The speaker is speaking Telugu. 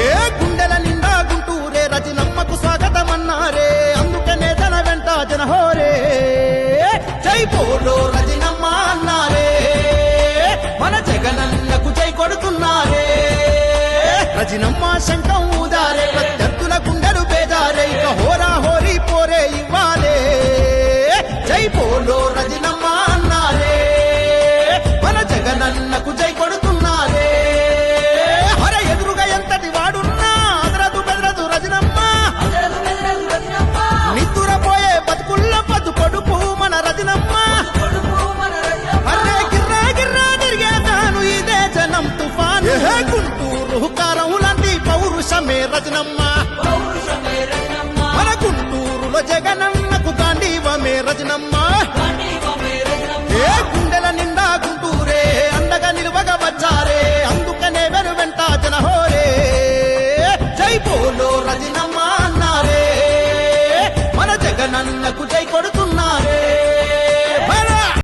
ఏ గుండెల నిండా గుంటూరే రజనమ్మకు స్వాగతమన్నారే. అందుకనే తన వెంట జనహోరే జై రజనమ్మ అన్నారే. మన జగనన్నకు జై కొడుతున్నారే. రజనమ్మ శంఖం ఊదారే గుంటూరు కారం లాంటి పౌరుషమే రజనమ్మ. మన గుంటూరులో జగనన్నకు గాంధీవమే రజనమ్మ.